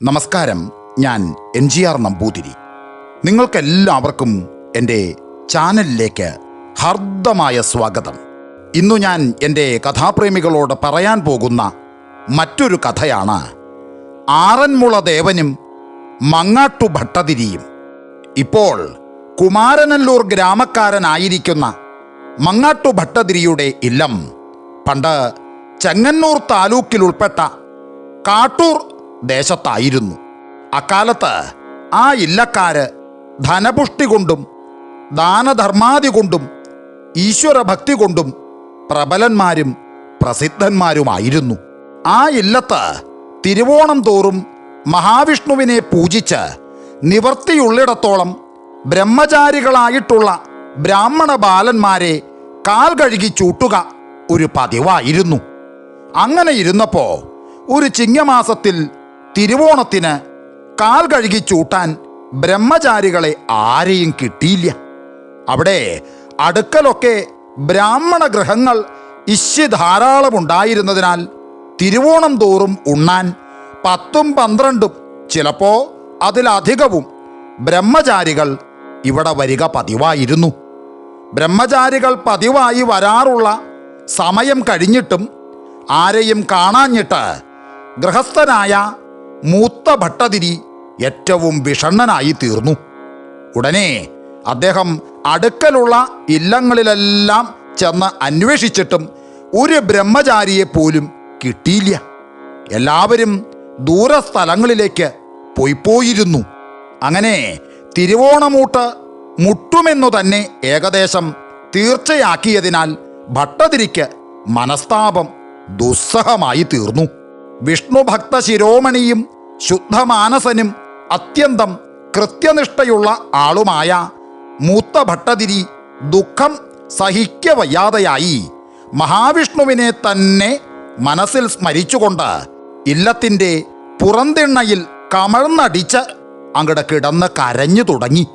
നമസ്കാരം. ഞാൻ N G R Namboothiri. നിങ്ങൾക്കെല്ലാവർക്കും എന്റെ ചാനലിലേക്ക് ഹർദ്ദമായ സ്വാഗതം. ഇന്നു ഞാൻ എന്റെ കഥാപ്രേമികളോട് പറയാൻ പോകുന്ന മറ്റൊരു കഥയാണ്. ആറന്മുള ദേവനും മങ്ങാട്ടു ഭട്ടതിരിയും. ഇപ്പോൾ കുമാരനല്ലൂർ ഗ്രാമക്കാരനായിരിക്കുന്ന മങ്ങാട്ടു ഭട്ടതിരിയുടെ ഇല്ലം പണ്ട് ചെങ്ങന്നൂർ താലൂക്കിൽ ഉൾപ്പെട്ട കാട്ടൂർ ദേശത്തായിരുന്നു. അക്കാലത്ത് ആ ഇല്ലക്കാര് ധനപുഷ്ടി കൊണ്ടും ദാനധർമാതി കൊണ്ടും ഈശ്വരഭക്തി കൊണ്ടും പ്രബലന്മാരും പ്രസിദ്ധന്മാരുമായിരുന്നു. ആ ഇല്ലത്ത് തിരുവോണം തോറും മഹാവിഷ്ണുവിനെ പൂജിച്ച് നിവർത്തിയുള്ളിടത്തോളം ബ്രഹ്മചാരികളായിട്ടുള്ള ബ്രാഹ്മണ ബാലന്മാരെ കാൽ കഴുകി ചൂട്ടുക ഒരു പതിവായിരുന്നു. അങ്ങനെ ഇരുന്നപ്പോൾ ഒരു ചിങ്ങമാസത്തിൽ തിരുവോണത്തിന് കാൽ കഴുകി ചൂട്ടാൻ ബ്രഹ്മചാരികളെ ആരെയും കിട്ടിയില്ല. അവിടെ അടുക്കലൊക്കെ ബ്രാഹ്മണ ഗ്രഹങ്ങൾ ഇശ്യ ധാരാളമുണ്ടായിരുന്നതിനാൽ തിരുവോണം തോറും ഉണ്ണാൻ പത്തും പന്ത്രണ്ടും ചിലപ്പോ അതിലധികവും ബ്രഹ്മചാരികൾ ഇവിടെ വരിക പതിവായിരുന്നു. ബ്രഹ്മചാരികൾ പതിവായി വരാറുള്ള സമയം കഴിഞ്ഞിട്ടും ആരെയും കാണാഞ്ഞിട്ട് ഗൃഹസ്ഥനായ മൂത്ത ഭട്ടതിരി ഏറ്റവും വിഷണ്ണനായി തീർന്നു. ഉടനെ അദ്ദേഹം അടുക്കലുള്ള ഇല്ലങ്ങളിലെല്ലാം ചെന്ന് അന്വേഷിച്ചിട്ടും ഒരു ബ്രഹ്മചാരിയെ പോലും കിട്ടിയില്ല. എല്ലാവരും ദൂരസ്ഥലങ്ങളിലേക്ക് പോയിപ്പോയിരുന്നു അങ്ങനെ തിരുവോണമൂട്ട് മുട്ടുമെന്നു തന്നെ ഏകദേശം തീർച്ചയാക്കിയതിനാൽ ഭട്ടതിരിക്ക് മനസ്താപം ദുസ്സഹമായി തീർന്നു. വിഷ്ണുഭക്ത ശിരോമണിയും ശുദ്ധമാനസനും അത്യന്തം കൃത്യനിഷ്ഠയുള്ള ആളുമായ മൂത്ത ഭട്ടതിരി ദുഃഖം സഹിക്കവയ്യാതെയായി മഹാവിഷ്ണുവിനെ തന്നെ മനസ്സിൽ സ്മരിച്ചുകൊണ്ട് ഇല്ലത്തിന്റെ പുറന്തിണ്ണയിൽ കമഴ്ന്നടിച്ച് അങ്ങടെ കിടന്ന് കരഞ്ഞു തുടങ്ങി.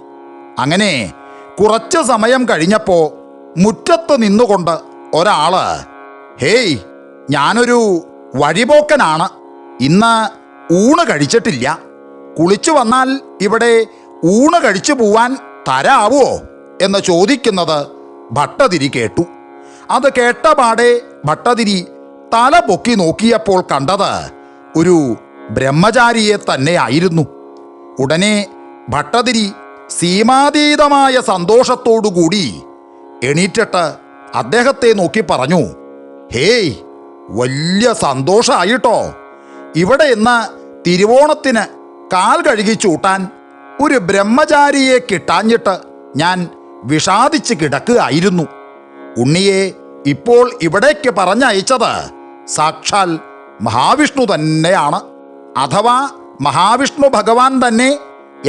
അങ്ങനെ കുറച്ച് സമയം കഴിഞ്ഞപ്പോൾ മുറ്റത്ത് നിന്നുകൊണ്ട് ഒരാൾ ഹേയ് ഞാനൊരു വഴിപോക്കനാണ്. ഇന്ന് ഊണ് കഴിച്ചിട്ടില്ല. കുളിച്ചു വന്നാൽ ഇവിടെ ഊണ് കഴിച്ചു പോവാൻ തരാവോ എന്ന് ചോദിക്കുന്നത് ഭട്ടതിരി കേട്ടു. അത് കേട്ടപാടെ ഭട്ടതിരി തല പൊക്കി നോക്കിയപ്പോൾ കണ്ടത് ഒരു ബ്രഹ്മചാരിയെ തന്നെ തന്നെയായിരുന്നു. ഉടനെ ഭട്ടതിരി സീമാതീതമായ സന്തോഷത്തോടുകൂടി എണീറ്റിട്ട് അദ്ദേഹത്തെ നോക്കി പറഞ്ഞു ഹേയ് വലിയ സന്തോഷമായിട്ടോ ഇവിടെ ഇന്ന് തിരുവോണത്തിന് കാൽ കഴുകി ചൂട്ടാൻ ഒരു ബ്രഹ്മചാരിയെ കിട്ടാഞ്ഞിട്ട് ഞാൻ വിഷാദിച്ച് കിടക്കുകയായിരുന്നു. ഉണ്ണിയെ ഇപ്പോൾ ഇവിടേക്ക് പറഞ്ഞയച്ചത് സാക്ഷാൽ മഹാവിഷ്ണു തന്നെയാണ്. അഥവാ മഹാവിഷ്ണു ഭഗവാൻ തന്നെ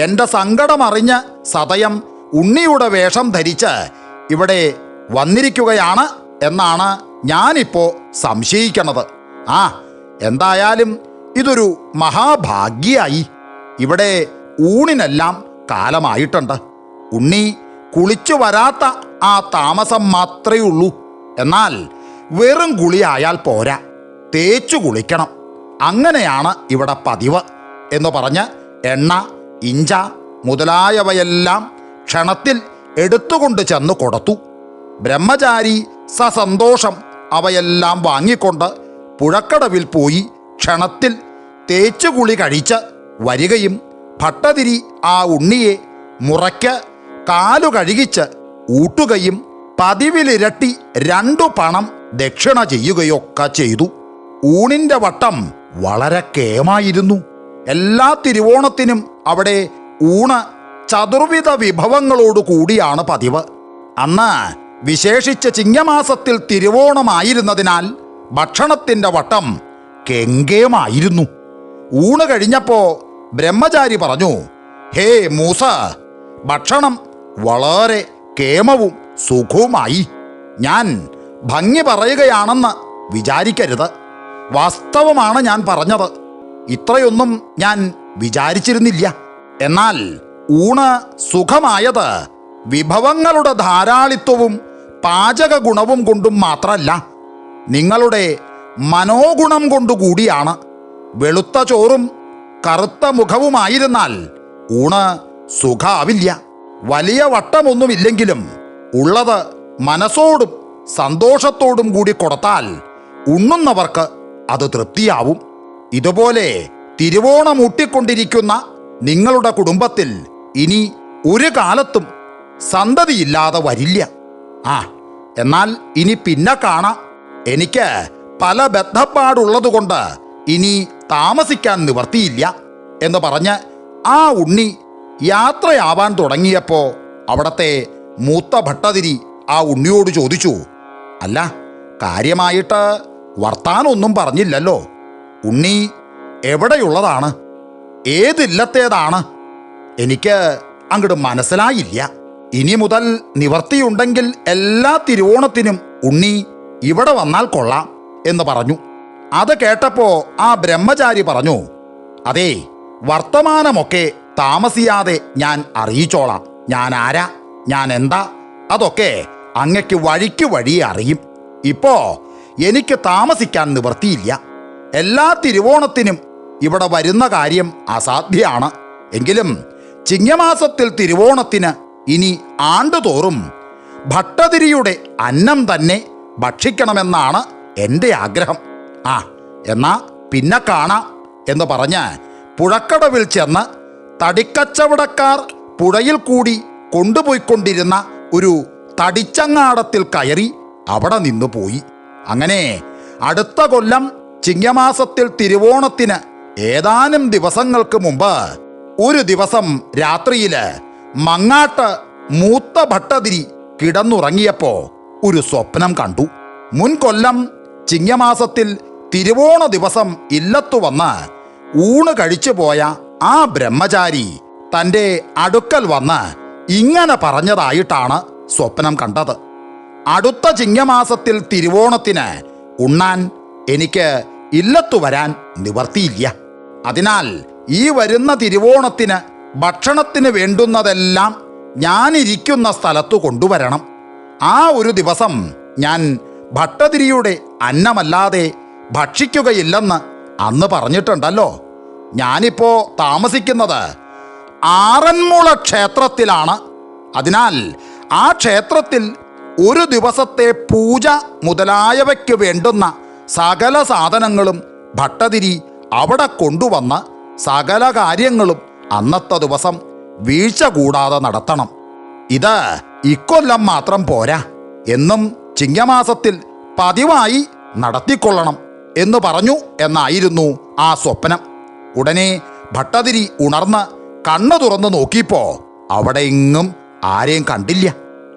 എന്റെ സങ്കടമറിഞ്ഞ് സതയം ഉണ്ണിയുടെ വേഷം ധരിച്ച് ഇവിടെ വന്നിരിക്കുകയാണ് എന്നാണ് ഞാനിപ്പോ സംശയിക്കണത്. ആ എന്തായാലും ഇതൊരു മഹാഭാഗ്യായി. ഇവിടെ ഊണിനെല്ലാം കാലമായിട്ടുണ്ട്. ഉണ്ണി കുളിച്ചു വരാത്ത ആ താമസം മാത്രമേ ഉള്ളൂ. എന്നാൽ വെറും കുളിയായാൽ പോരാ. തേച്ചു കുളിക്കണം. അങ്ങനെയാണ് ഇവിടെ പതിവ് എന്ന് പറഞ്ഞ് എണ്ണ ഇഞ്ച മുതലായവയെല്ലാം ക്ഷണത്തിൽ എടുത്തുകൊണ്ട് ചെന്ന് കൊടുത്തു. ബ്രഹ്മചാരി സസന്തോഷം അവയെല്ലാം വാങ്ങിക്കൊണ്ട് പുഴക്കടവിൽ പോയി ക്ഷണത്തിൽ തേച്ചുകുളി കഴിച്ച് വരികയും ഭട്ടതിരി ആ ഉണ്ണിയെ മുറയ്ക്ക് കാലു കഴുകിച്ച് ഊട്ടുകയും പതിവിലിരട്ടി രണ്ടു പണം ദക്ഷിണ ചെയ്യുകയൊക്കെ ചെയ്തു. ഊണിന്റെ വട്ടം വളരെ കേമായിരുന്നു. എല്ലാ തിരുവോണത്തിനും അവിടെ ഊണ് ചതുർവിധ വിഭവങ്ങളോടു കൂടിയാണ് പതിവ്. അന്ന് വിശേഷിച്ച് ചിങ്ങമാസത്തിൽ തിരുവോണമായിരുന്നതിനാൽ ഭക്ഷണത്തിന്റെ വട്ടം കെങ്കേമായിരുന്നു ഊണ് കഴിഞ്ഞപ്പോ ബ്രഹ്മചാരി പറഞ്ഞു ഹേ മൂസ ഭക്ഷണം വളരെ കേമവും സുഖവുമായി. ഞാൻ ഭംഗി പറയുകയാണെന്ന് വിചാരിക്കരുത്. വാസ്തവമാണ് ഞാൻ പറഞ്ഞത്. ഇത്രയൊന്നും ഞാൻ വിചാരിച്ചിരുന്നില്ല. എന്നാൽ ഊണ് സുഖമായത് വിഭവങ്ങളുടെ ധാരാളിത്വവും പാചക ഗുണവും കൊണ്ടും മാത്രമല്ല നിങ്ങളുടെ മനോഗുണം കൊണ്ടുകൂടിയാണ്. വെളുത്ത ചോറും കറുത്ത മുഖവുമായിരുന്നാൽ ഊണ് സുഖാവില്ല. വലിയ വട്ടമൊന്നുമില്ലെങ്കിലും ഉള്ളത് മനസ്സോടും സന്തോഷത്തോടും കൂടി കൊടുത്താൽ ഉണ്ണുന്നവർക്ക് അത് തൃപ്തിയാവും. ഇതുപോലെ തിരുവോണം ഊട്ടിക്കൊണ്ടിരിക്കുന്ന നിങ്ങളുടെ കുടുംബത്തിൽ ഇനി ഒരു കാലത്തും സന്തതിയില്ലാതെ വരില്ല. ആ എന്നാൽ ഇനി പിന്നെ കാണാം. എനിക്ക് പല ബന്ധപ്പാടുള്ളതുകൊണ്ട് ഇനി താമസിക്കാൻ നിവർത്തിയില്ല എന്ന് പറഞ്ഞ് ആ ഉണ്ണി യാത്രയാവാൻ തുടങ്ങിയപ്പോൾ അവിടത്തെ മൂത്ത ഭട്ടതിരി ആ ഉണ്ണിയോട് ചോദിച്ചു അല്ല കാര്യമായിട്ട് വർത്താനൊന്നും പറഞ്ഞില്ലല്ലോ. ഉണ്ണി എവിടെയുള്ളതാണ്? ഏതില്ലത്തേതാണ്? എനിക്ക് അങ്ങോട്ട് മനസ്സിലായില്ല. ഇനി മുതൽ നിവർത്തിയുണ്ടെങ്കിൽ എല്ലാ തിരുവോണത്തിനും ഉണ്ണി ഇവിടെ വന്നാൽ കൊള്ളാം എന്ന് പറഞ്ഞു. അത് കേട്ടപ്പോ ആ ബ്രഹ്മചാരി പറഞ്ഞു അതെ വർത്തമാനമൊക്കെ താമസിയാതെ ഞാൻ അറിയിച്ചോളാം. ഞാൻ ആരാ? ഞാൻ എന്താ? അതൊക്കെ അങ്ങയ്ക്ക് വഴിക്ക് വഴി അറിയും. ഇപ്പോ എനിക്ക് താമസിക്കാൻ നിവർത്തിയില്ല എല്ലാ തിരുവോണത്തിനും ഇവിടെ വരുന്ന കാര്യം അസാധ്യമാണ് എങ്കിലും ചിങ്ങമാസത്തിൽ തിരുവോണത്തിന് ഇനി ആണ്ടുതോറും ഭട്ടതിരിയുടെ അന്നം തന്നെ ഭക്ഷിക്കണമെന്നാണ് എന്റെ ആഗ്രഹം. ആ എന്നാ പിന്നെ കാണാം എന്ന് പറഞ്ഞ് പുഴക്കടവിൽ ചെന്ന് തടിക്കച്ചവടക്കാർ പുഴയിൽ കൂടി കൊണ്ടുപോയിക്കൊണ്ടിരുന്ന ഒരു തടിച്ചങ്ങാടത്തിൽ കയറി അവിടെ നിന്നു പോയി. അങ്ങനെ അടുത്ത കൊല്ലം ചിങ്ങമാസത്തിൽ തിരുവോണത്തിന് ഏതാനും ദിവസങ്ങൾക്ക് മുമ്പ് ഒരു ദിവസം രാത്രിയിൽ മങ്ങാട്ട് മൂത്ത ഭട്ടതിരി കിടന്നുറങ്ങിയപ്പോ ഒരു സ്വപ്നം കണ്ടു. മുൻകൊല്ലം ചിങ്ങമാസത്തിൽ തിരുവോണ ദിവസം ഇല്ലത്തു വന്ന് ഊണ് കഴിച്ചു പോയ ആ ബ്രഹ്മചാരി തന്റെ അടുക്കൽ വന്ന് ഇങ്ങനെ പറഞ്ഞതായിട്ടാണ് സ്വപ്നം കണ്ടത്. അടുത്ത ചിങ്ങമാസത്തിൽ തിരുവോണത്തിന് ഉണ്ണാൻ എനിക്ക് ഇല്ലത്തു വരാൻ നിവർത്തിയില്ല. അതിനാൽ ഈ വരുന്ന തിരുവോണത്തിന് ഭക്ഷണത്തിന് വേണ്ടുന്നതെല്ലാം ഞാനിരിക്കുന്ന സ്ഥലത്തു കൊണ്ടുവരണം. ആ ഒരു ദിവസം ഞാൻ ഭട്ടതിരിയുടെ അന്നമല്ലാതെ ഭക്ഷിക്കുകയില്ലെന്ന് അന്ന് പറഞ്ഞിട്ടുണ്ടല്ലോ. ഞാനിപ്പോ താമസിക്കുന്നത് ആറന്മുള ക്ഷേത്രത്തിലാണ്. അതിനാൽ ആ ക്ഷേത്രത്തിൽ ഒരു ദിവസത്തെ പൂജ മുതലായവയ്ക്ക് വേണ്ടുന്ന സകല സാധനങ്ങളും ഭട്ടതിരി അവിടെ കൊണ്ടുവന്ന് സകല കാര്യങ്ങളും അന്നത്തെ ദിവസം വീഴ്ച കൂടാതെ നടത്തണം. ഇത് ഇക്കൊല്ലം മാത്രം പോരാ. എന്നും ചിങ്ങമാസത്തിൽ പതിവായി നടത്തിക്കൊള്ളണം എന്ന് പറഞ്ഞു എന്നായിരുന്നു ആ സ്വപ്നം. ഉടനെ ഭട്ടതിരി ഉണർന്ന് കണ്ണു തുറന്നു നോക്കിയപ്പോ അവിടെ എങ്ങും ആരെയും കണ്ടില്ല.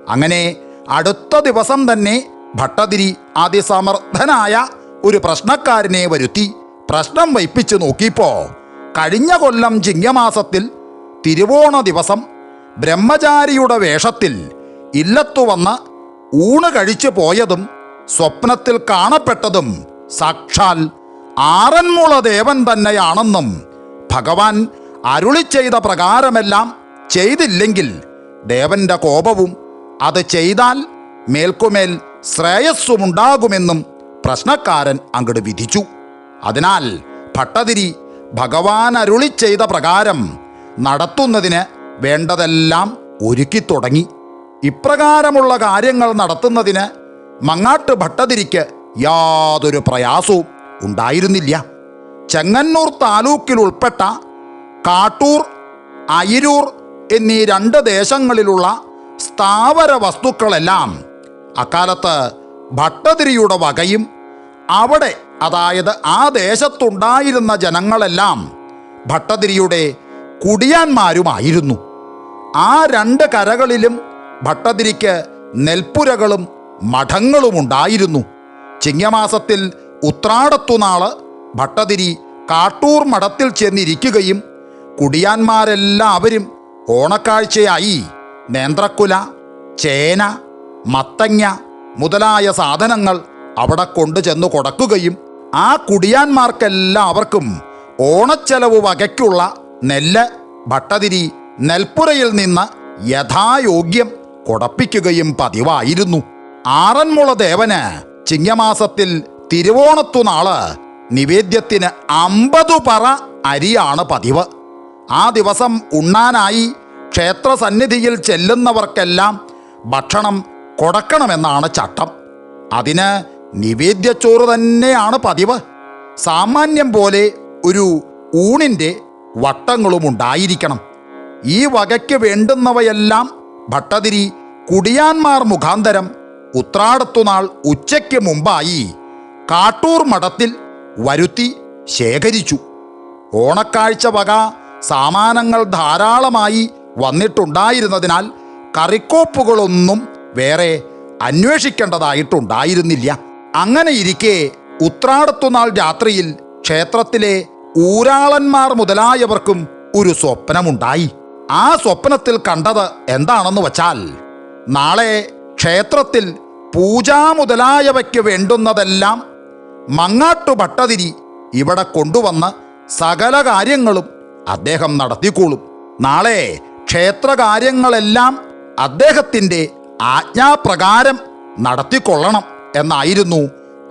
അങ്ങനെ അടുത്ത ദിവസം തന്നെ ഭട്ടതിരി അതിസമർത്ഥനായ ഒരു പ്രശ്നക്കാരനെ വരുത്തി പ്രശ്നം വയ്പ്പിച്ച് നോക്കിയപ്പോ കഴിഞ്ഞ കൊല്ലം ചിങ്ങമാസത്തിൽ തിരുവോണ ദിവസം ബ്രഹ്മചാരിയുടെ വേഷത്തിൽ ഇല്ലത്തു വന്ന് ഊണ് കഴിച്ചു പോയതും സ്വപ്നത്തിൽ കാണപ്പെട്ടതും സാക്ഷാൽ ആറന്മുള ദേവൻ തന്നെയാണെന്നും ഭഗവാൻ അരുളി ചെയ്ത പ്രകാരമെല്ലാം ചെയ്തില്ലെങ്കിൽ ദേവന്റെ കോപവും അത് ചെയ്താൽ മേൽക്കുമേൽ ശ്രേയസ്സുമുണ്ടാകുമെന്നും പ്രശ്നക്കാരൻ അങ്ങോട്ട് വിധിച്ചു. അതിനാൽ ഭട്ടതിരി ഭഗവാൻ അരുളി ചെയ്ത പ്രകാരം നടത്തുന്നതിന് വേണ്ടതെല്ലാം ഒരുക്കി തുടങ്ങി. ഇപ്രകാരമുള്ള കാര്യങ്ങൾ നടത്തുന്നതിന് മങ്ങാട്ട് ഭട്ടതിരിക്ക് യാതൊരു പ്രയാസവും ഉണ്ടായിരുന്നില്ല. ചെങ്ങന്നൂർ താലൂക്കിൽ ഉൾപ്പെട്ട കാട്ടൂർ അയിരൂർ എന്നീ രണ്ട് ദേശങ്ങളിലുള്ള സ്ഥാവര വസ്തുക്കളെല്ലാം അക്കാലത്ത് ഭട്ടതിരിയുടെ വകയും അവിടെ അതായത് ആ ദേശത്തുണ്ടായിരുന്ന ജനങ്ങളെല്ലാം ഭട്ടതിരിയുടെ കുടിയാന്മാരുമായിരുന്നു. ആ രണ്ട് കരകളിലും ഭട്ടതിരിക്ക് നെൽപ്പുരകളും മഠങ്ങളുമുണ്ടായിരുന്നു. ചിങ്ങമാസത്തിൽ ഉത്രാടത്തുനാൾ ഭട്ടതിരി കാട്ടൂർ മഠത്തിൽ ചെന്നിരിക്കുകയും കുടിയാന്മാരെല്ലാവരും ഓണക്കാഴ്ചയായി നേന്ത്രക്കുല ചേന മത്തങ്ങ മുതലായ സാധനങ്ങൾ അവിടെ കൊണ്ടു ചെന്ന് കൊടുക്കുകയും ആ കുടിയാന്മാർക്കെല്ലാവർക്കും ഓണച്ചെലവ് വകയ്ക്കുള്ള നെല്ല് ഭട്ടതിരി നെൽപ്പുരയിൽ നിന്ന് യഥായോഗ്യം കൊടപ്പിക്കുകയും പതിവായിരുന്നു. ആറന്മുള ദേവന് ചിങ്ങമാസത്തിൽ തിരുവോണത്തുനാൾ നിവേദ്യത്തിന് അമ്പതു പറ അരിയാണ് പതിവ്. ആ ദിവസം ഉണ്ണാനായി ക്ഷേത്രസന്നിധിയിൽ ചെല്ലുന്നവർക്കെല്ലാം ഭക്ഷണം കൊടുക്കണമെന്നാണ് ചട്ടം. അതിന് നിവേദ്യച്ചോറ് തന്നെയാണ് പതിവ്. സാമാന്യം പോലെ ഒരു ഊണിന്റെ വട്ടങ്ങളും ഉണ്ടായിരിക്കണം. ഈ വകയ്ക്ക് വേണ്ടുന്നവയെല്ലാം ഭട്ടതിരി കുടിയാന്മാർ മുഖാന്തരം ഉത്രാടത്തുനാൾ ഉച്ചയ്ക്ക് മുമ്പായി കാട്ടൂർ മഠത്തിൽ വരുത്തി ശേഖരിച്ചു. ഓണക്കാഴ്ച വക സാമാനങ്ങൾ ധാരാളമായി വന്നിട്ടുണ്ടായിരുന്നതിനാൽ കറിക്കോപ്പുകളൊന്നും വേറെ അന്വേഷിക്കേണ്ടതായിട്ടുണ്ടായിരുന്നില്ല. അങ്ങനെ ഇരിക്കെ ഉത്രാടത്തുനാൾ രാത്രിയിൽ ക്ഷേത്രത്തിലെ ഊരാളന്മാർ മുതലായവർക്കും ഒരു സ്വപ്നമുണ്ടായി. ആ സ്വപ്നത്തിൽ കണ്ടത് എന്താണെന്ന് വച്ചാൽ നാളെ ക്ഷേത്രത്തിൽ പൂജാ മുതലായവയ്ക്ക് വേണ്ടുന്നതെല്ലാം മങ്ങാട്ടു ഭട്ടതിരി ഇവിടെ കൊണ്ടുവന്ന് സകല കാര്യങ്ങളും അദ്ദേഹം നടത്തിക്കോളും. നാളെ ക്ഷേത്രകാര്യങ്ങളെല്ലാം അദ്ദേഹത്തിന്റെ ആജ്ഞാപ്രകാരം നടത്തിക്കൊള്ളണം. എന്നായിരുന്നു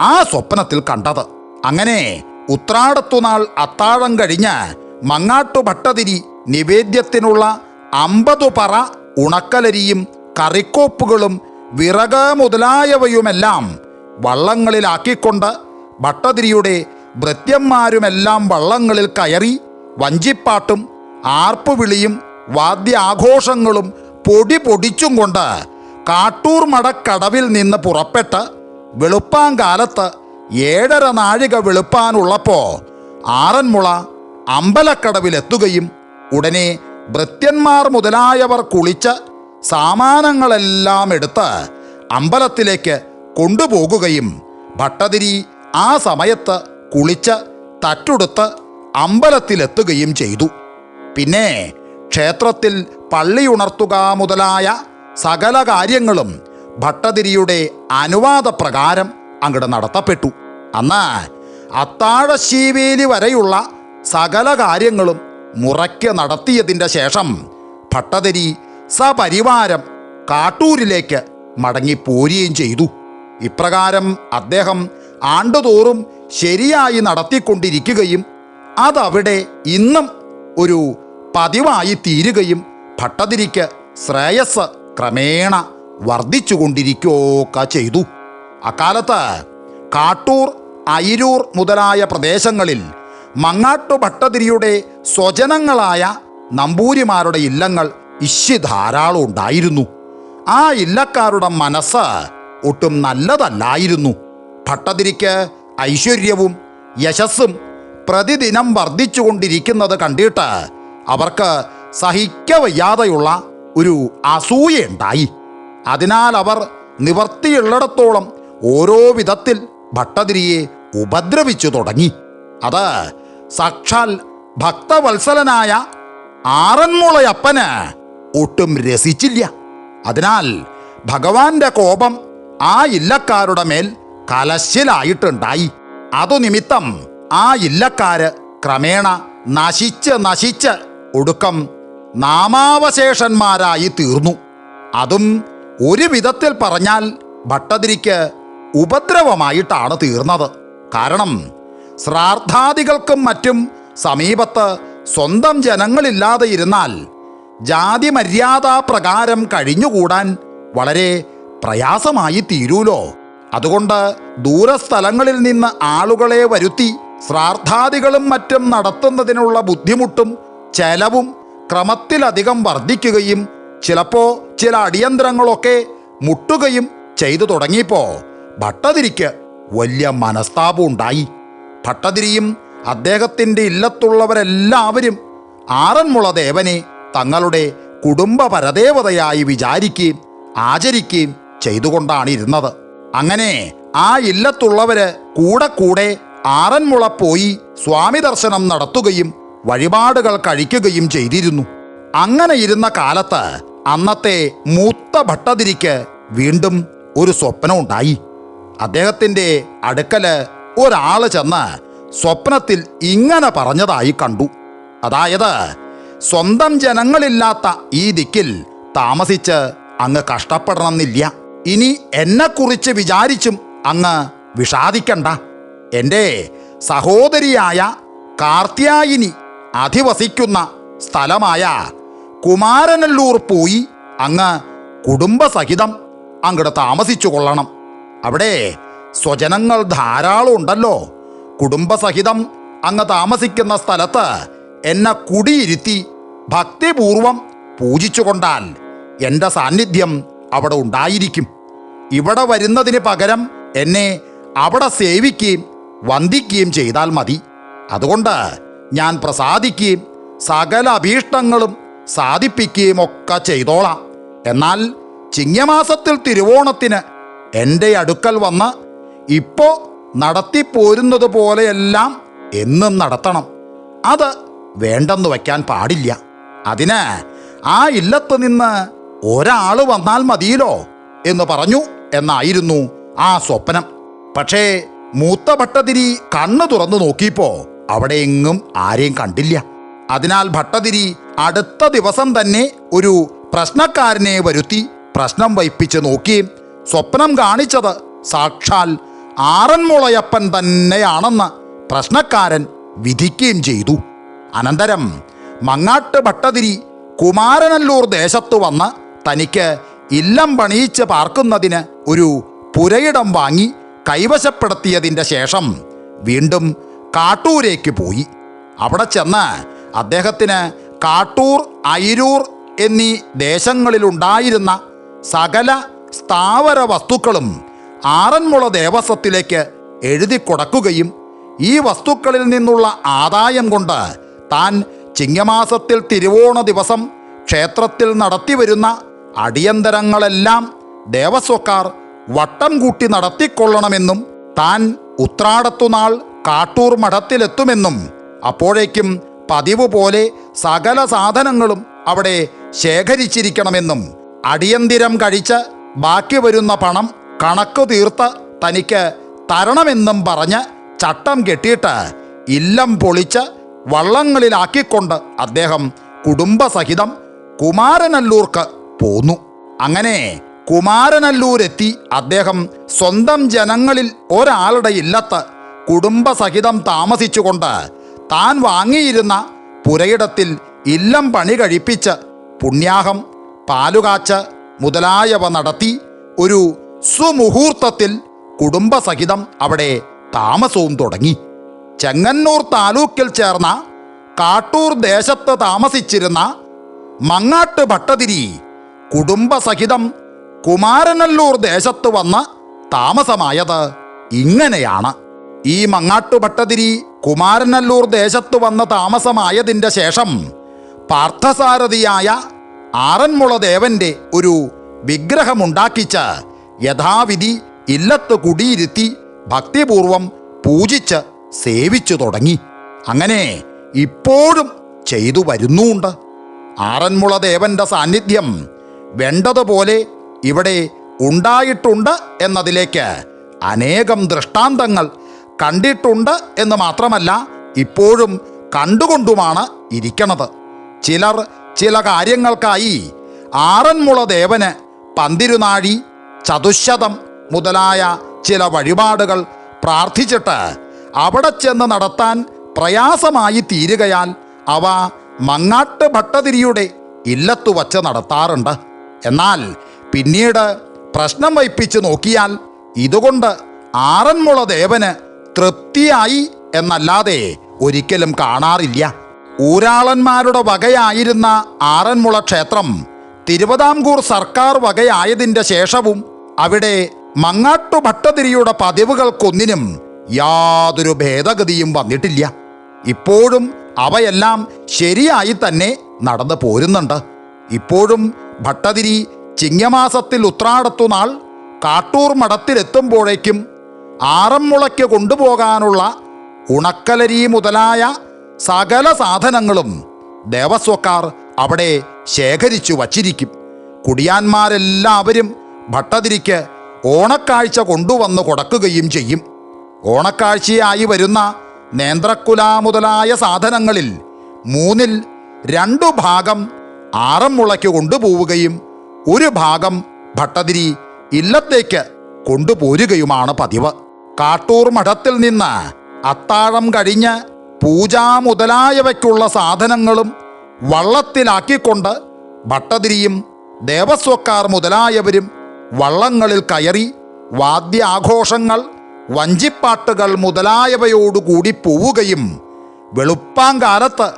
ആ സ്വപ്നത്തിൽ കണ്ടത്. അങ്ങനെ ഉത്രാടത്തുനാൾ അത്താഴം കഴിഞ്ഞ് മങ്ങാട്ടു ഭട്ടതിരി നിവേദ്യത്തിനുള്ള അമ്പതു പറ ഉണക്കലരിയും കറിക്കോപ്പുകളും വിറക് മുതലായവയുമെല്ലാം വള്ളങ്ങളിലാക്കിക്കൊണ്ട് ഭട്ടതിരിയുടെ ഭൃത്യന്മാരുമെല്ലാം വള്ളങ്ങളിൽ കയറി വഞ്ചിപ്പാട്ടും ആർപ്പുവിളിയും വാദ്യാഘോഷങ്ങളും പൊടി പൊടിച്ചും കൊണ്ട് കാട്ടൂർ മടക്കടവിൽ നിന്ന് പുറപ്പെട്ട് വെളുപ്പാങ്കാലത്ത് ഏഴര നാഴിക വെളുപ്പാനുള്ളപ്പോ ആറന്മുള അമ്പലക്കടവിലെത്തുകയും ഉടനെ ഭൃത്യന്മാർ മുതലായവർ കുളിച്ച് സാമാനങ്ങളെല്ലാം എടുത്ത് അമ്പലത്തിലേക്ക് കൊണ്ടുപോകുകയും ഭട്ടതിരി ആ സമയത്ത് കുളിച്ച് തറ്റുടുത്ത് അമ്പലത്തിലെത്തുകയും ചെയ്തു. പിന്നെ ക്ഷേത്രത്തിൽ പള്ളിയുണർത്തുക മുതലായ സകല കാര്യങ്ങളും ഭട്ടതിരിയുടെ അനുവാദപ്രകാരം അങ്ങോട്ട് നടത്തപ്പെട്ടു. എന്നാൽ അത്താഴശീവേലി വരെയുള്ള സകല കാര്യങ്ങളും മുറയ്ക്ക് നടത്തിയതിന്റെ ശേഷം ഭട്ടതിരി സപരിവാരം കാട്ടൂരിലേക്ക് മടങ്ങിപ്പോരുകയും ചെയ്തു. ഇപ്രകാരം അദ്ദേഹം ആണ്ടുതോറും ശരിയായി നടത്തിക്കൊണ്ടിരിക്കുകയും അതവിടെ ഇന്നും ഒരു പതിവായി തീരുകയും ഭട്ടതിരിക്ക് ശ്രേയസ് ക്രമേണ വർദ്ധിച്ചുകൊണ്ടിരിക്കുകയൊക്കെ ചെയ്തു. അക്കാലത്ത് കാട്ടൂർ അയിരൂർ മുതലായ പ്രദേശങ്ങളിൽ മങ്ങാട്ടു ഭട്ടതിരിയുടെ സ്വജനങ്ങളായ നമ്പൂരിമാരുടെ ഇല്ലങ്ങൾ ഇശി ധാരാളം ഉണ്ടായിരുന്നു. ആ ഇല്ലക്കാരുടെ മനസ്സ് ഒട്ടും നല്ലതല്ലായിരുന്നു. ഭട്ടതിരിക്ക് ഐശ്വര്യവും യശസ്സും പ്രതിദിനം വർദ്ധിച്ചുകൊണ്ടിരിക്കുന്നത് കണ്ടിട്ട് അവർക്ക് സഹിക്കവയ്യാതെയുള്ള ഒരു അസൂയയുണ്ടായി അതിനാൽ അവർ നിവർത്തിയുള്ളിടത്തോളം ഓരോ വിധത്തിൽ ഭട്ടതിരിയെ ഉപദ്രവിച്ചു തുടങ്ങി. അത് സാക്ഷാൽ ഭക്തവത്സലനായ ആറന്മുളയപ്പന് ഒട്ടും രസിച്ചില്ല. അതിനാൽ ഭഗവാന്റെ കോപം ആ ഇല്ലക്കാരുടെ മേൽ കലശിലായിട്ടുണ്ടായി. അതു നിമിത്തം ആ ഇല്ലക്കാര് ക്രമേണ നശിച്ച് നശിച്ച് ഒടുക്കം നാമാവശേഷന്മാരായി തീർന്നു. അതും ഒരു വിധത്തിൽ പറഞ്ഞാൽ ഭട്ടതിരിക്ക് ഉപദ്രവമായിട്ടാണ് തീർന്നത്. കാരണം ശ്രാദ്ധാദികൾക്കും മറ്റും സമീപത്ത് സ്വന്തം ജനങ്ങളില്ലാതെ ഇരുന്നാൽ ജാതി മര്യാദാ പ്രകാരം കഴിഞ്ഞുകൂടാൻ വളരെ പ്രയാസമായി തീരൂലോ? അതുകൊണ്ട് ദൂരസ്ഥലങ്ങളിൽ നിന്ന് ആളുകളെ വരുത്തി ശ്രാദ്ധാദികളും മറ്റും നടത്തുന്നതിനുള്ള ബുദ്ധിമുട്ടും ചെലവും ക്രമത്തിലധികം വർദ്ധിക്കുകയും ചിലപ്പോ ചില അടിയന്തരങ്ങളൊക്കെ മുട്ടുകയും ചെയ്തു തുടങ്ങിയപ്പോ ഭട്ടതിരിക്ക് വലിയ മനസ്താപം ഉണ്ടായി. ഭട്ടതിരിയും അദ്ദേഹത്തിന്റെ ഇല്ലത്തുള്ളവരെല്ലാവരും ആറന്മുള ദേവനെ തങ്ങളുടെ കുടുംബ പരദേവതയായി വിചാരിക്കുകയും ആചരിക്കുകയും ചെയ്തുകൊണ്ടാണ് ഇരുന്നത് അങ്ങനെ ആ ഇല്ലത്തുള്ളവര് കൂടെ കൂടെ ആറന്മുള പോയി സ്വാമി ദർശനം നടത്തുകയും വഴിപാടുകൾ കഴിക്കുകയും ചെയ്തിരുന്നു. അങ്ങനെ ഇരുന്ന കാലത്ത് അന്നത്തെ മൂത്ത ഭട്ടതിരിക്ക് വീണ്ടും ഒരു സ്വപ്നം ഉണ്ടായി അദ്ദേഹത്തിന്റെ അടുക്കൽ ഒരാൾ ചെന്ന് സ്വപ്നത്തിൽ ഇങ്ങനെ പറഞ്ഞതായി കണ്ടു. അതായത് സ്വന്തം ജനങ്ങളില്ലാത്ത ഈ ദിക്കിൽ താമസിച്ച് അങ്ങ് കഷ്ടപ്പെടണമെന്നില്ല. ഇനി എന്നെക്കുറിച്ച് വിചാരിച്ചും അങ്ങ് വിഷാദിക്കണ്ട. എന്റെ സഹോദരിയായ കാർത്യായിനി അധിവസിക്കുന്ന സ്ഥലമായ കുമാരനല്ലൂർ പോയി അങ്ങ് കുടുംബസഹിതം അങ്ങോട്ട് താമസിച്ചു കൊള്ളണം. അവിടെ സ്വജനങ്ങൾ ധാരാളം ഉണ്ടല്ലോ. കുടുംബസഹിതം അങ്ങ് താമസിക്കുന്ന സ്ഥലത്ത് എന്നെ കുടിയിരുത്തി ഭക്തിപൂർവം പൂജിച്ചു കൊണ്ടാൽ എന്റെ സാന്നിധ്യം അവിടെ ഉണ്ടായിരിക്കും. ഇവിടെ വരുന്നതിന് പകരം എന്നെ അവിടെ സേവിക്കുകയും വന്ദിക്കുകയും ചെയ്താൽ മതി. അതുകൊണ്ട് ഞാൻ പ്രസാദിക്കുകയും സകല അഭീഷ്ടങ്ങളും സാധിപ്പിക്കുകയും ഒക്കെ ചെയ്തോളാം. എന്നാൽ ചിങ്ങമാസത്തിൽ തിരുവോണത്തിന് എന്റെ അടുക്കൽ വന്ന് ഇപ്പോൾ നടത്തിപ്പോരുന്നത് പോലെയെല്ലാം എന്നും നടത്തണം. അത് വേണ്ടെന്ന് വയ്ക്കാൻ പാടില്ല. അതിന് ആ ഇല്ലത്ത് നിന്ന് ഒരാൾ വന്നാൽ മതിയല്ലോ എന്ന് പറഞ്ഞു എന്നായിരുന്നു ആ സ്വപ്നം. പക്ഷേ മൂത്ത ഭട്ടതിരി കണ്ണു തുറന്നു നോക്കിയപ്പോൾ അവിടെ എങ്ങും ആരെയും കണ്ടില്ല. അതിനാൽ ഭട്ടതിരി അടുത്ത ദിവസം തന്നെ ഒരു പ്രശ്നക്കാരനെ വരുത്തി പ്രശ്നം വയ്പ്പിച്ച് നോക്കി. സ്വപ്നം കാണിച്ചത് സാക്ഷാൽ ആറന്മുളയപ്പൻ തന്നെയാണെന്ന് പ്രശ്നക്കാരൻ വിധിക്കുകയും ചെയ്തു. അനന്തരം മങ്ങാട്ട് ഭട്ടതിരി കുമാരനല്ലൂർ ദേശത്തു വന്ന് തനിക്ക് ഇല്ലം പണിയിച്ച് പാർക്കുന്നതിന് ഒരു പുരയിടം വാങ്ങി കൈവശപ്പെടുത്തിയതിന്റെ ശേഷം വീണ്ടും കാട്ടൂരേക്ക് പോയി. അവിടെ ചെന്ന് അദ്ദേഹത്തിന് കാട്ടൂർ അയിരൂർ എന്നീ ദേശങ്ങളിലുണ്ടായിരുന്ന സകല സ്ഥാവര വസ്തുക്കളും ആറന്മുള ദേവസ്വത്തിലേക്ക് എഴുതി കൊടുക്കുകയും ഈ വസ്തുക്കളിൽ നിന്നുള്ള ആദായം കൊണ്ട് താൻ ചിങ്ങമാസത്തിൽ തിരുവോണ ദിവസം ക്ഷേത്രത്തിൽ നടത്തിവരുന്ന അടിയന്തരങ്ങളെല്ലാം ദേവസ്വക്കാർ വട്ടം കൂട്ടി നടത്തിക്കൊള്ളണമെന്നും താൻ ഉത്രാടത്തുനാൾ കാട്ടൂർ മഠത്തിലെത്തുമെന്നും അപ്പോഴേക്കും പതിവ് പോലെ സകല സാധനങ്ങളും അവിടെ ശേഖരിച്ചിരിക്കണമെന്നും അടിയന്തിരം കഴിച്ച് ബാക്കി വരുന്ന പണം കണക്ക് തീർത്ത് തനിക്ക് തരണമെന്നും പറഞ്ഞ് ചട്ടം കെട്ടിയിട്ട് ഇല്ലം പൊളിച്ച് വള്ളങ്ങളിലാക്കിക്കൊണ്ട് അദ്ദേഹം കുടുംബസഹിതം കുമാരനല്ലൂർക്ക് പോന്നു. അങ്ങനെ കുമാരനല്ലൂരെത്തി അദ്ദേഹം സ്വന്തം ജനങ്ങളിൽ ഒരാളുടെ ഇല്ലത്ത് കുടുംബസഹിതം താമസിച്ചുകൊണ്ട് താൻ വാങ്ങിയിരുന്ന പുരയിടത്തിൽ ഇല്ലം പണി കഴിപ്പിച്ച് പുണ്യാഹം പാലുകാച്ച് മുതലായവ നടത്തി ഒരു സുമുഹൂർത്തത്തിൽ കുടുംബസഹിതം അവിടെ താമസവും തുടങ്ങി. ചെങ്ങന്നൂർ താലൂക്കിൽ ചേർന്ന കാട്ടൂർ ദേശത്ത് താമസിച്ചിരുന്ന മങ്ങാട്ട് ഭട്ടതിരി കുടുംബസഹിതം കുമാരനല്ലൂർ ദേശത്ത് വന്ന് താമസമായത് ഇങ്ങനെയാണ്. ഈ മങ്ങാട്ടു ഭട്ടതിരി കുമാരനല്ലൂർ ദേശത്തു വന്ന താമസമായതിന്റെ ശേഷം പാർത്ഥസാരഥിയായ ആറന്മുള ദേവന്റെ ഒരു വിഗ്രഹമുണ്ടാക്കിച്ച് യഥാവിധി ഇല്ലത്ത് കുടിയിരുത്തി ഭക്തിപൂർവം പൂജിച്ച് സേവിച്ചു തുടങ്ങി. അങ്ങനെ ഇപ്പോഴും ചെയ്തു വരുന്നുണ്ട്. ആറന്മുള ദേവന്റെ സാന്നിധ്യം വേണ്ടതുപോലെ ഇവിടെ ഉണ്ടായിട്ടുണ്ട് എന്നതിലേക്ക് അനേകം ദൃഷ്ടാന്തങ്ങൾ കണ്ടിട്ടുണ്ട് എന്ന് മാത്രമല്ല ഇപ്പോഴും കണ്ടുകൊണ്ടുമാണ് ഇരിക്കണത്. ചിലർ ചില കാര്യങ്ങൾക്കായി ആറന്മുള ദേവന് പന്തിരുനാഴി ചതുശതം മുതലായ ചില വഴിപാടുകൾ പ്രാർത്ഥിച്ചിട്ട് അവിടെ ചെന്ന് നടത്താൻ പ്രയാസമായി തീരുകയാൽ അവ മങ്ങാട്ട് ഭട്ടതിരിയുടെ ഇല്ലത്തു വച്ച് നടത്താറുണ്ട്. എന്നാൽ പിന്നീട് പ്രശ്നം വയ്പ്പിച്ച് നോക്കിയാൽ ഇതുകൊണ്ട് ആറന്മുള ദേവന് തൃപ്തിയായി എന്നല്ലാതെ ഒരിക്കലും കാണാറില്ല. ഊരാളന്മാരുടെ വകയായിരുന്ന ആറന്മുള ക്ഷേത്രം തിരുവിതാംകൂർ സർക്കാർ വകയായതിന്റെ ശേഷവും അവിടെ മങ്ങാട്ടു ഭട്ടതിരിയുടെ പതിവുകൾക്കൊന്നിനും യാതൊരു ഭേദഗതിയും വന്നിട്ടില്ല. ഇപ്പോഴും അവയെല്ലാം ശരിയായി തന്നെ നടന്നു പോരുന്നുണ്ട്. ഇപ്പോഴും ഭട്ടതിരി ചിങ്ങമാസത്തിൽ ഉത്രാടത്തുനാൾ കാട്ടൂർ മഠത്തിലെത്തുമ്പോഴേക്കും ആറന്മുളയ്ക്ക് കൊണ്ടുപോകാനുള്ള ഉണക്കലരി മുതലായ സകല സാധനങ്ങളും ദേവസ്വക്കാർ അവിടെ ശേഖരിച്ചു വച്ചിരിക്കും. കുടിയാന്മാരെല്ലാവരും ഭട്ടതിരിക്ക് ഓണക്കാഴ്ച കൊണ്ടുവന്ന് കൊടുക്കുകയും ചെയ്യും. ഓണക്കാഴ്ചയായി വരുന്ന നേന്ത്രക്കുല മുതലായ സാധനങ്ങളിൽ മൂന്നിൽ രണ്ടു ഭാഗം ആറന്മുളയ്ക്ക് കൊണ്ടുപോവുകയും ഒരു ഭാഗം ഭട്ടതിരി ഇല്ലത്തേക്ക് കൊണ്ടുപോരുകയുമാണ് പതിവ്. കാട്ടൂർ മഠത്തിൽ നിന്ന് അത്താഴം കഴിഞ്ഞ് പൂജ മുതലായവയ്ക്കുള്ള സാധനങ്ങളും വള്ളത്തിലാക്കിക്കൊണ്ട് ഭട്ടതിരിയും ദേവസ്വക്കാർ മുതലായവരും വള്ളങ്ങളിൽ കയറി വാദ്യാഘോഷങ്ങൾ വഞ്ചിപ്പാട്ടുകൾ മുതലായവയോടുകൂടി പോവുകയും വെളുപ്പാങ്കാലത്ത്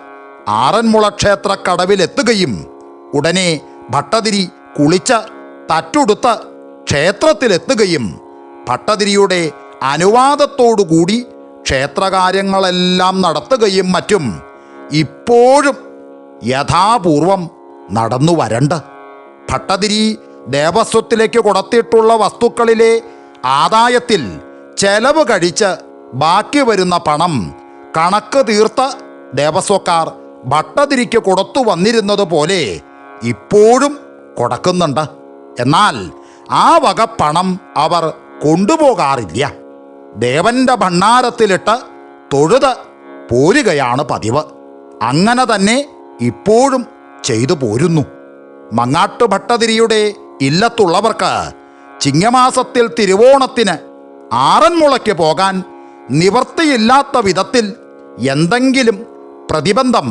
ആറന്മുള ക്ഷേത്ര കടവിലെത്തുകയും ഉടനെ ഭട്ടതിരി കുളിച്ച് തറ്റുടുത്ത് ക്ഷേത്രത്തിലെത്തുകയും ഭട്ടതിരിയുടെ അനുവാദത്തോടുകൂടി ക്ഷേത്രകാര്യങ്ങളെല്ലാം നടത്തുകയും മറ്റും ഇപ്പോഴും യഥാപൂർവം നടന്നു വരണ്ട്. ഭട്ടതിരി ദേവസ്വത്തിലേക്ക് കൊടുത്തിട്ടുള്ള വസ്തുക്കളിലെ ആദായത്തിൽ ചെലവ് കഴിച്ച് ബാക്കി വരുന്ന പണം കണക്ക് തീർത്ത് ദേവസ്വക്കാർ ഭട്ടതിരിക്ക് കൊടുത്തു വന്നിരുന്നത് പോലെ ഇപ്പോഴും കൊടുക്കുന്നുണ്ട്. എന്നാൽ ആ വക പണം അവർ കൊണ്ടുപോകാറില്ല. ദേവന്റെ ഭണ്ണാരത്തിലിട്ട് തൊഴുത് പോരുകയാണ് പതിവ്. അങ്ങനെ തന്നെ ഇപ്പോഴും ചെയ്തു പോരുന്നു. മങ്ങാട്ട് ഭട്ടതിരിയുടെ ഇല്ലത്തുള്ളവർക്ക് ചിങ്ങമാസത്തിൽ തിരുവോണത്തിന് ആറന്മുളയ്ക്ക് പോകാൻ നിവർത്തിയില്ലാത്ത വിധത്തിൽ എന്തെങ്കിലും പ്രതിബന്ധം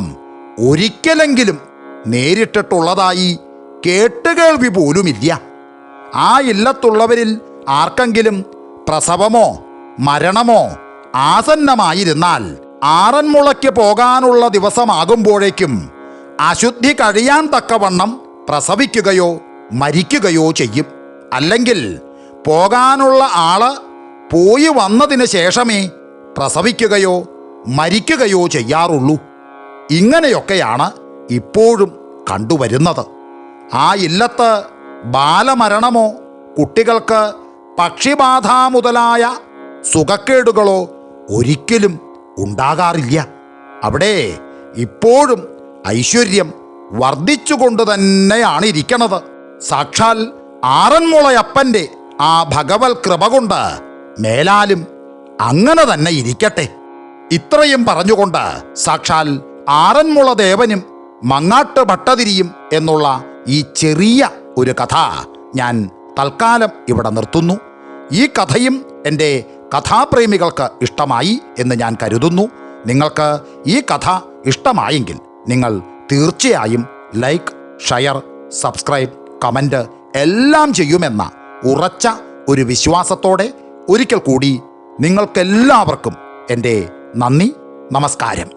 ഒരിക്കലെങ്കിലും നേരിട്ടിട്ടുള്ളതായി കേട്ടുകേൾവി പോലുമില്ല. ആ ഇല്ലത്തുള്ളവരിൽ ആർക്കെങ്കിലും പ്രസവമോ മരണമോ? ആസന്നമായിരുന്നാൽ ആറന്മുളയ്ക്ക് പോകാനുള്ള ദിവസമാകുമ്പോഴേക്കും അശുദ്ധി കഴിയാൻ തക്കവണ്ണം പ്രസവിക്കുകയോ മരിക്കുകയോ ചെയ്യും. അല്ലെങ്കിൽ പോകാനുള്ള ആൾ പോയി വന്നതിന് ശേഷമേ പ്രസവിക്കുകയോ മരിക്കുകയോ ചെയ്യാറുള്ളൂ. ഇങ്ങനെയൊക്കെയാണ് ഇപ്പോഴും കണ്ടുവരുന്നത്. ആ ഇല്ലത്ത് ബാലമരണമോ കുട്ടികൾക്ക് പക്ഷിബാധ മുതലായ സുഖക്കേടുകളോ ഒരിക്കലും ഉണ്ടാകാറില്ല. അവിടെ ഇപ്പോഴും ഐശ്വര്യം വർദ്ധിച്ചുകൊണ്ട് തന്നെയാണ് ഇരിക്കണത്. സാക്ഷാൽ ആറന്മുളയപ്പന്റെ ആ ഭഗവത് കൃപ കൊണ്ട് മേലാലും അങ്ങനെ തന്നെ ഇരിക്കട്ടെ. ഇത്രയും പറഞ്ഞുകൊണ്ട് സാക്ഷാൽ ആറന്മുള ദേവനും മങ്ങാട്ട് ഭട്ടതിരിയും എന്നുള്ള ഈ ചെറിയ ഒരു കഥ ഞാൻ തൽക്കാലം ഇവിടെ നിർത്തുന്നു. ഈ കഥയും എന്റെ കഥാപ്രേമികൾക്ക് ഇഷ്ടമായി എന്ന് ഞാൻ കരുതുന്നു. നിങ്ങൾക്ക് ഈ കഥ ഇഷ്ടമായെങ്കിൽ നിങ്ങൾ തീർച്ചയായും ലൈക്ക് ഷെയർ സബ്സ്ക്രൈബ് കമന്റ് എല്ലാം ചെയ്യുമെന്ന ഉറച്ച ഒരു വിശ്വാസത്തോടെ ഒരിക്കൽ കൂടി നിങ്ങൾക്കെല്ലാവർക്കും എന്റെ നന്ദി നമസ്കാരം.